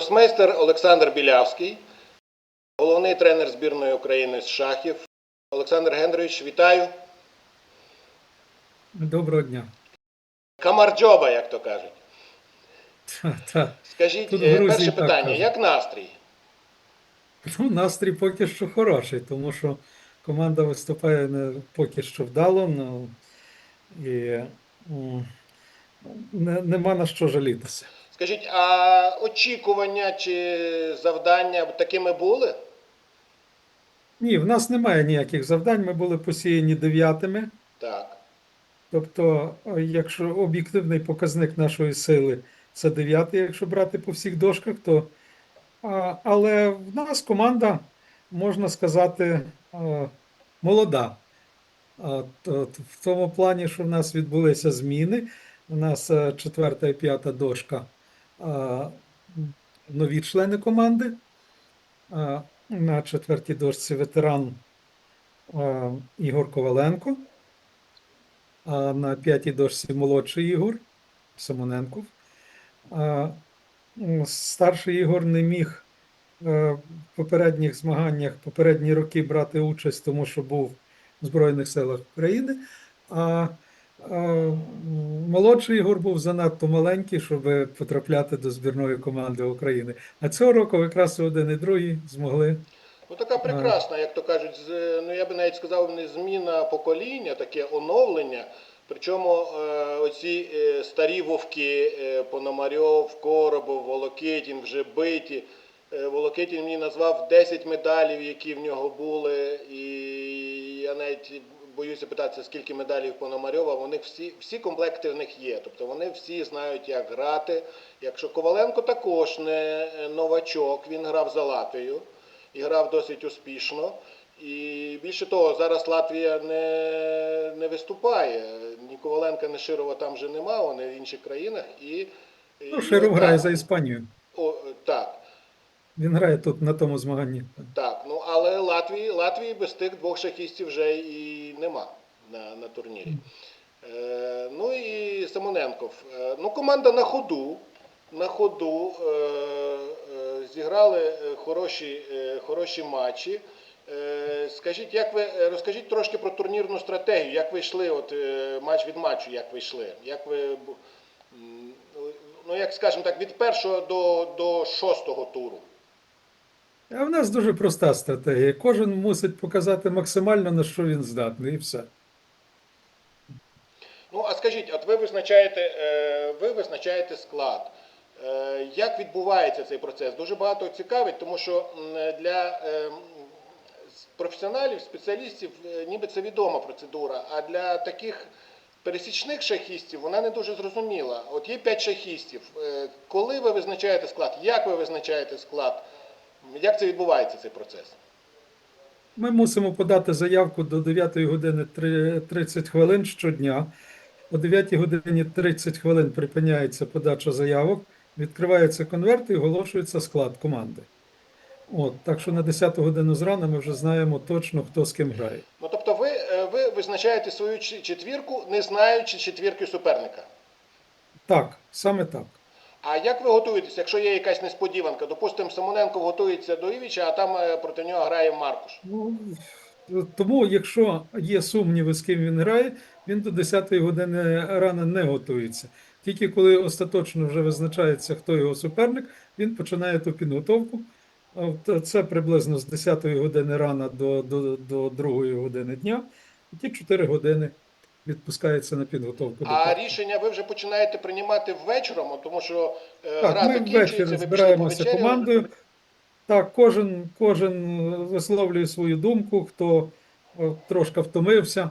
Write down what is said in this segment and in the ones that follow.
Гросмейстер Олександр Білявський, головний тренер збірної України з шахів. Олександр Гендрович, вітаю. Доброго дня. Камарджоба, як то кажуть. Та, та. Скажіть, Тут е, Грузії перше питання: кажуть. як настрій? Ну, настрій поки що хороший, тому що команда виступає не поки що вдало, ну, і не, нема на що жалітися. Скажіть, а очікування чи завдання такими були? Ні, в нас немає ніяких завдань, ми були посіяні дев'ятими. Так. Тобто, якщо об'єктивний показник нашої сили це дев'ятий, якщо брати по всіх дошках, то але в нас команда, можна сказати, молода. В тому плані, що в нас відбулися зміни. У нас е, четверта і п'ята дошка нові члени команди. На четвертій дошці ветеран Ігор Коваленко. А на п'ятій дошці молодший Ігор Симоненков. Старший Ігор не міг е, в попередніх змаганнях, попередні роки брати участь, тому що був в Збройних силах України. А молодший Ігор був занадто маленький, щоб потрапляти до збірної команди України. А цього року якраз один і другий змогли. Ну така прекрасна, як то кажуть, ну я би навіть сказав, не зміна покоління, таке оновлення. Причому е, оці е, старі вовки е, Пономарьов, Коробов, Волокитін вже биті. Волокитін мені назвав 10 медалів, які в нього були, і я навіть боюся питатися, скільки медалів Пономарьова. Вони всі, всі комплекти в них є. Тобто вони всі знають, як грати. Якщо Коваленко також не е, новачок, він грав за Латвію і грав досить успішно. І більше того, зараз Латвія не, не виступає. Ні Коваленка, ні Широва там вже нема, вони в інших країнах. І, Ну, Широв грає за Іспанію. О, так, Він грає тут на тому змаганні. так. Ну але Латвії, Латвії без тих двох шахістів вже і нема на, на турнірі. Е, ну і Самоненков. Е, ну, команда на ходу. На ходу е, е, зіграли е, хороші, е, хороші матчі. Е, скажіть, як ви е, розкажіть трошки про турнірну стратегію, як ви йшли, от е, матч від матчу, як ви йшли? Як ви ну як скажемо так, від першого до, до шостого туру? А в нас дуже проста стратегія. Кожен мусить показати максимально на що він здатний, і все. Ну, а скажіть, от ви визначаєте, е, ви визначаєте склад. Е, Як відбувається цей процес? Дуже багато цікавить, тому що для е, професіоналів, спеціалістів, ніби це відома процедура, а для таких пересічних шахістів вона не дуже зрозуміла. От є 5 шахістів. Коли ви визначаєте склад? Як ви визначаєте склад? Як це відбувається цей процес? Ми мусимо подати заявку до 9 години 30 хвилин щодня. О 9 годині 30 хвилин припиняється подача заявок, відкривається конверт і оголошується склад команди. От, так що на 10 годину зрана ми вже знаємо точно, хто з ким грає. Ну тобто ви, е, ви визначаєте свою четвірку, не знаючи четвірки суперника. Так, саме так. А як ви готуєтесь, якщо є якась несподіванка? Допустимо, Самоненко готується до Івіча, а там е, проти нього грає Маркуш. Ну, тому, якщо є сумніви, з ким він грає, він до 10-ї години рано не готується. Тільки коли остаточно вже визначається, хто його суперник, він починає ту підготовку. Це приблизно з 10-ї години рана до, до, до 2 години дня. І ті 4 години відпускається на підготовку до А партії. рішення ви вже починаєте приймати ввечером, тому що е, Так, гра ми ввечері збираємося командою. Так, кожен, кожен висловлює свою думку, хто е, трошки втомився,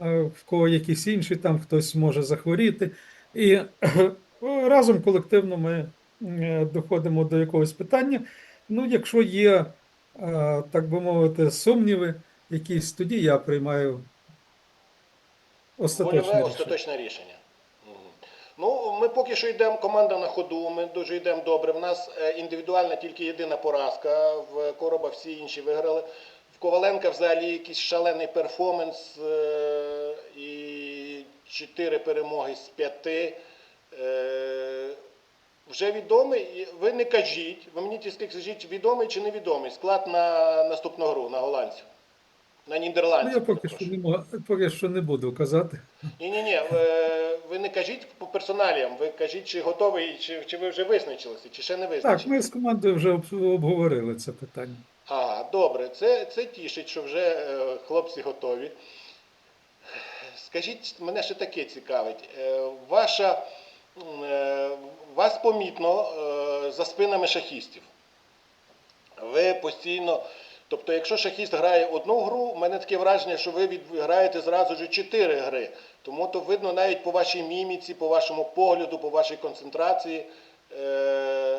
е, в кого якісь інші, там хтось може захворіти. І разом колективно ми е, доходимо до якогось питання. Ну, якщо є, так би мовити, сумніви, якісь, тоді я приймаю остаточне Вольове рішення. остаточне рішення. Ну, ми поки що йдемо команда на ходу, ми дуже йдемо добре. В нас е, індивідуальна тільки єдина поразка. В Короба всі інші виграли. В Коваленка взагалі якийсь шалений перформанс е, і чотири перемоги з п'яти. Е, вже відомий. Ви не кажіть, ви мені тільки скажіть, відомий чи невідомий склад на наступну гру на голландців. На Ну, я поки що не мо- поки що не буду казати. Ні, ні, ні. Ви, ви не кажіть по персоналіям, ви кажіть, чи готовий, чи, чи ви вже визначилися, чи ще не визначилися. Так, ми з командою вже обговорили це питання. Ага, добре, це, це тішить, що вже е, хлопці готові. Скажіть, мене ще таке цікавить. Е, ваша, е, вас помітно е, за спинами шахістів. Ви постійно. Тобто, якщо шахіст грає одну гру, у мене таке враження, що ви граєте зразу ж чотири гри. Тому то видно навіть по вашій міміці, по вашому погляду, по вашій концентрації. Е,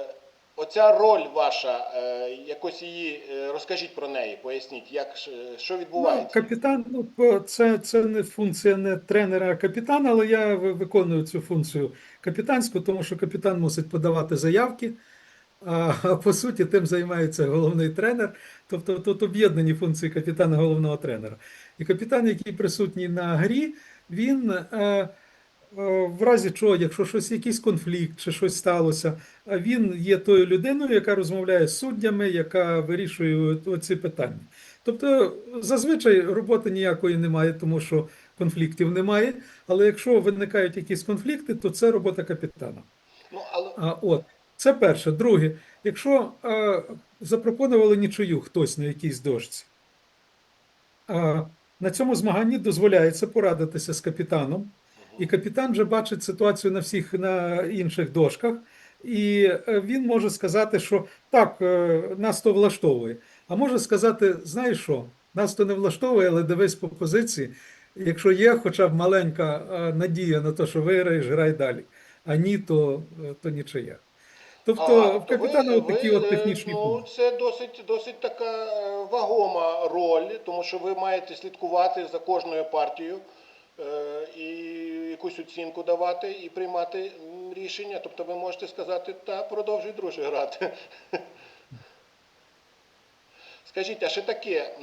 оця роль ваша, е, якось її е, розкажіть про неї, поясніть, як, що Ну, відбувається. капітан, ну, це, це не функція не тренера, а капітана, але я виконую цю функцію капітанську, тому що капітан мусить подавати заявки. А, а по суті, тим займається головний тренер. Тобто тут об'єднані функції капітана головного тренера. І капітан, який присутній на грі, він е, е, в разі чого, якщо щось, якийсь конфлікт чи щось сталося, він є тою людиною, яка розмовляє з суддями, яка вирішує оці питання. Тобто зазвичай роботи ніякої немає, тому що конфліктів немає. Але якщо виникають якісь конфлікти, то це робота капітана. Ну, але А, от, це перше. Друге, якщо е, запропонували нічию хтось на якійсь дошці, е, на цьому змаганні дозволяється порадитися з капітаном, і капітан вже бачить ситуацію на всіх на інших дошках, і е, він може сказати, що так, е, нас то влаштовує. А може сказати, знаєш що, нас то не влаштовує, але дивись по позиції. Якщо є хоча б маленька е, надія на те, що виграєш, грай далі. А ні, то, е, то нічия. Тобто Ага, в капітана ви- от такі ви, от технічні Ну, це досить, досить така е, вагома роль, тому що ви маєте слідкувати за кожною партією е, і якусь оцінку давати і приймати рішення. Тобто ви можете сказати, та продовжуй друже грати. Скажіть, а ще таке,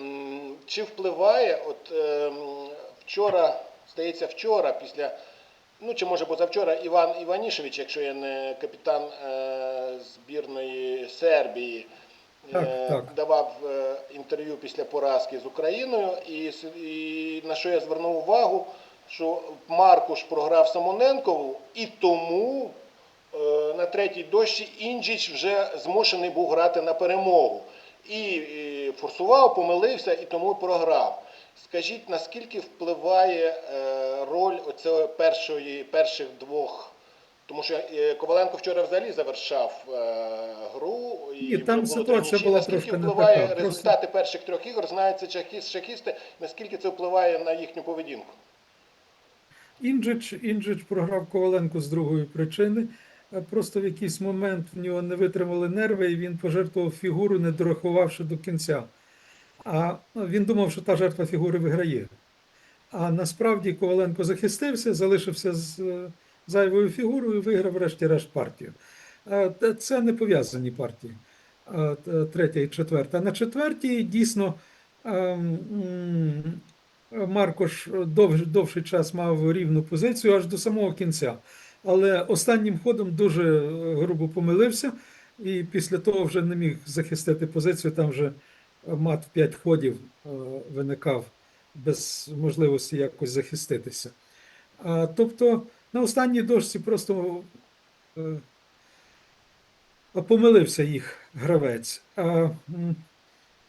чи впливає, от ем, вчора, здається, вчора, після, ну чи може позавчора, Іван Іванішевич, якщо я не капітан е, збірної Сербії, Так, е, так. давав е, інтерв'ю після поразки з Україною, і, і на що я звернув увагу, що Маркуш програв Самоненкову, і тому е, на третій дощі Інджіч вже змушений був грати на перемогу. І, і форсував, помилився і тому програв. Скажіть, наскільки впливає е, роль оцього першої, перших двох? Тому що е, Коваленко вчора взагалі завершав е, гру. І Ні, там було ситуація була наскільки трошки не впливає така, просто- результати перших трьох ігор, знають це шахіст- шахісти, наскільки це впливає на їхню поведінку? Інджич, Інджич програв Коваленко з другої причини. Просто в якийсь момент в нього не витримали нерви, і він пожертвував фігуру, не дорахувавши до кінця. А ну, він думав, що та жертва фігури виграє. А насправді Коваленко захистився, залишився з е, зайвою фігурою і виграв врешті-решт партію. Е, Це не пов'язані партії, е, третя і четверта. На четвертій дійсно Маркош довший час мав рівну позицію аж до самого кінця. Але останнім ходом дуже грубо помилився, і після того вже не міг захистити позицію. Там вже мат в 5 ходів е, виникав без можливості якось захиститися. Тобто на останній дошці просто е, помилився їх гравець.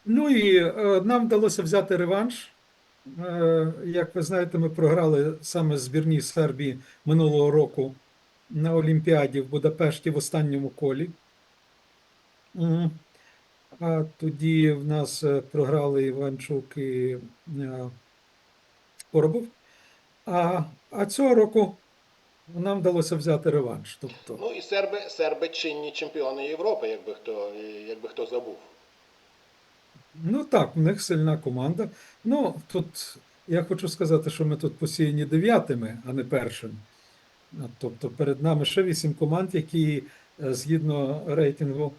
Ну і е, нам вдалося взяти реванш. Як ви знаєте, ми програли саме збірній Сербії минулого року на Олімпіаді в Будапешті в останньому колі. А тоді в нас е, програли Іванчук і е, Коробов. А, а цього року нам вдалося взяти реванш. Тобто, Ну і серби, серби чинні чемпіони Європи, якби хто, якби хто забув. Ну так, в них сильна команда. Ну, тут я хочу сказати, що ми тут посіяні дев'ятими, а не першими. Тобто перед нами ще вісім команд, які е, згідно рейтингу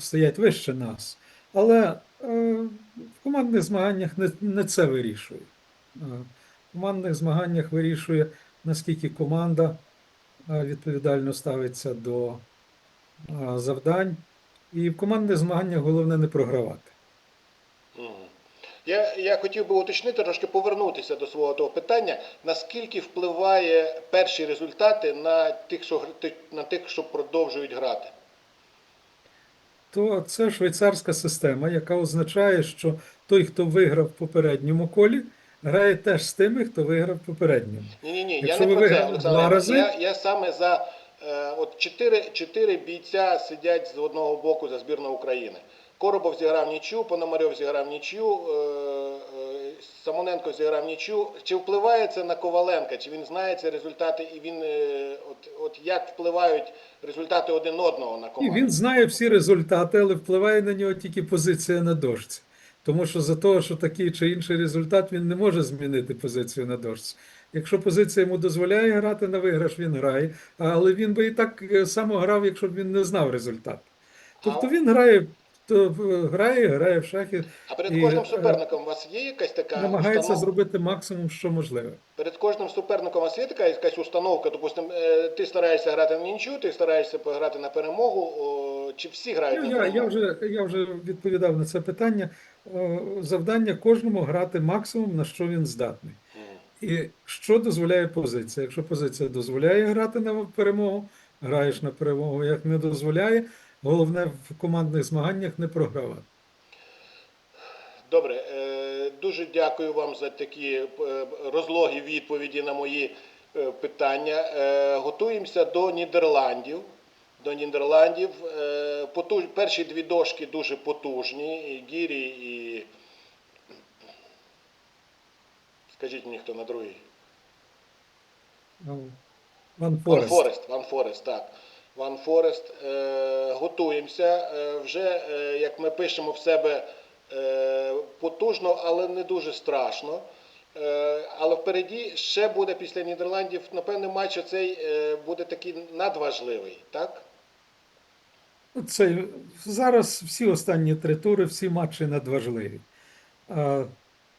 стоять вище нас. Але е, в командних змаганнях не, це вирішує. Е, В командних змаганнях вирішує, наскільки команда е, відповідально ставиться до е, завдань. І в командних змаганнях головне не програвати. Я, я хотів би уточнити, трошки повернутися до свого того питання. Наскільки впливає перші результати на тих, що, на тих, що продовжують грати? То це швейцарська система, яка означає, що той, хто виграв в попередньому колі, грає теж з тими, хто виграв в попередньому. Ні, ні, ні, я не про це, Олександр. рази- Я, я саме за е, от чотири, чотири бійця сидять з одного боку за збірну України. Коробов зіграв нічю, Пономарьов зіграв нічю, е, Самоненко зіграв нічю. Чи впливає це на Коваленка? Чи він знає ці результати і він е, от, от як впливають результати один одного на І він знає всі результати, але впливає на нього тільки позиція на дошці. Тому що за того, що такий чи інший результат, він не може змінити позицію на дошці. Якщо позиція йому дозволяє грати на виграш, він грає, але він би і так е, само грав, якщо б він не знав результат. Тобто він грає, то грає, грає в шахи, А перед і, кожним е, суперником у вас є якась така намагається установа? зробити максимум, що можливе. Перед кожним суперником у вас є така якась установка, допустим, е, ти стараєшся грати на нічю, ти стараєшся пограти на перемогу, чи всі грають Ну, на я, перемогу? я, вже, я вже відповідав на це питання. Завдання кожному грати максимум, на що він здатний. І що дозволяє позиція? Якщо позиція дозволяє грати на перемогу, граєш на перемогу. Як не дозволяє, головне в командних змаганнях не програвати. Добре, е, дуже дякую вам за такі е, розлогі відповіді на мої е, питання. Готуємося до Нідерландів. До Нідерландів. Перші дві дошки дуже потужні, і Гірі і. Скажіть мені, хто на другій? Ну, Ван. Форест, Ван Форест, так. Ван Форест. Е, готуємося. Е, вже, е, як ми пишемо в себе, потужно, але не дуже страшно. Але впереді ще буде після Нідерландів, напевне, матч оцей е, буде такий надважливий, так? Це зараз всі останні три тури, всі матчі надважливі.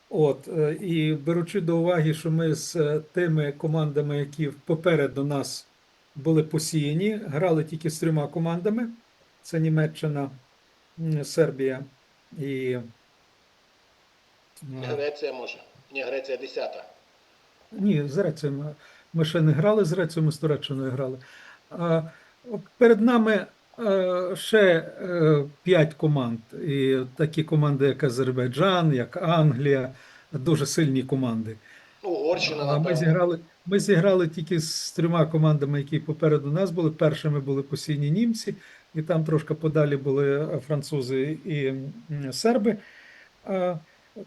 От, і беручи до уваги, що ми з тими командами, які попереду нас були посіяні, грали тільки з трьома командами: це Німеччина, Сербія і е, Греція може. Ні, Греція 10. ні, з Грецією ми, ще не грали з Грецією, ми з Туреччиною грали. Перед нами е, ще е, п'ять команд. І такі команди, як Азербайджан, як Англія, дуже сильні команди. Ну, Угорщина, А ми зіграли, ми зіграли тільки з трьома командами, які попереду нас були. Першими були посійні німці, і там трошки подалі були е, французи і серби.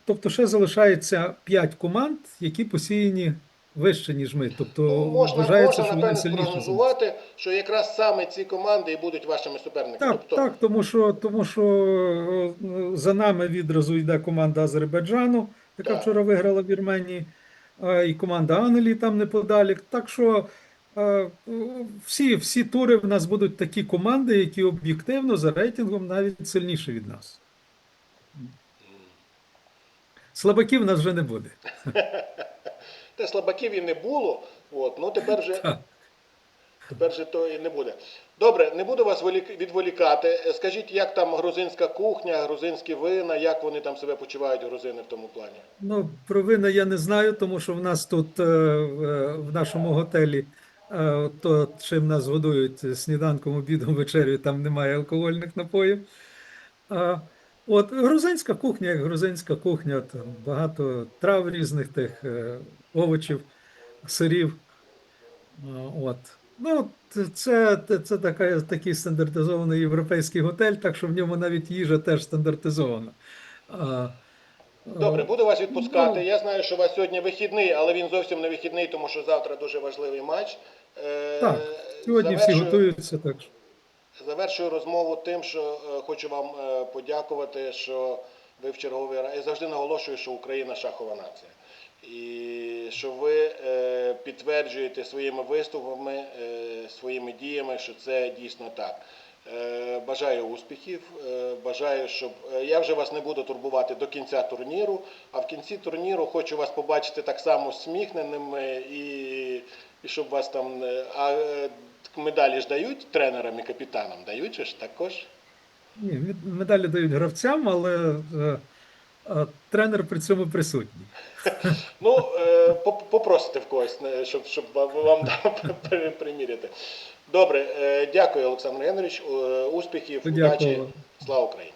Тобто ще залишається п'ять команд, які посіяні вище, ніж ми. Тобто Ну, можна, вважається, можна що вони сильніші. нас. що якраз саме ці команди і будуть вашими суперниками. Так, так, тому що, тому що е, за нами відразу йде команда Азербайджану, яка Так. вчора виграла в Вірменії, і команда Англії там неподалік. Так що всі, всі тури в нас будуть такі команди, які об'єктивно за рейтингом навіть сильніші від нас. Слабаків в нас вже не буде. Та слабаків і не було, от, ну тепер вже. Тепер вже то і не буде. Добре, не буду вас відволікати. Е, Скажіть, як там грузинська кухня, грузинські вина, як вони там себе почувають, грузини в тому плані? Ну, про вина я не знаю, тому що в нас тут е, в в нашому готелі е, то, чим нас годують сніданком, обідом, вечерю, там немає алкогольних напоїв. От грузинська кухня, як грузинська кухня, там багато трав різних тих е, овочів, сирів. От. Ну, це, це, це така, такий стандартизований європейський готель, так що в ньому навіть їжа теж стандартизована. Добре, буду вас відпускати. ну, Я знаю, що у вас сьогодні вихідний, але він зовсім не вихідний, тому що завтра дуже важливий матч. Е, Так, Сьогодні всі готуються, так що. Завершую розмову тим, що е, хочу вам е, подякувати, що ви в черговий раз. Я завжди наголошую, що Україна шахова нація. І що ви е, підтверджуєте своїми виступами, е, своїми діями, що це дійсно так. Е, Бажаю успіхів. Бажаю, щоб я вже вас не буду турбувати до кінця турніру. А в кінці турніру хочу вас побачити так само сміхненими і І щоб вас там. А медалі ж дають тренерам і капітанам, дають ж також. Ні, медалі дають гравцям, але тренер при цьому присутній. Ну, е, попросите в когось, е, щоб, щоб вам приміряти. Добре, е, дякую, Олександр Генрич. Е, Успіхів, удачі. Слава Україні!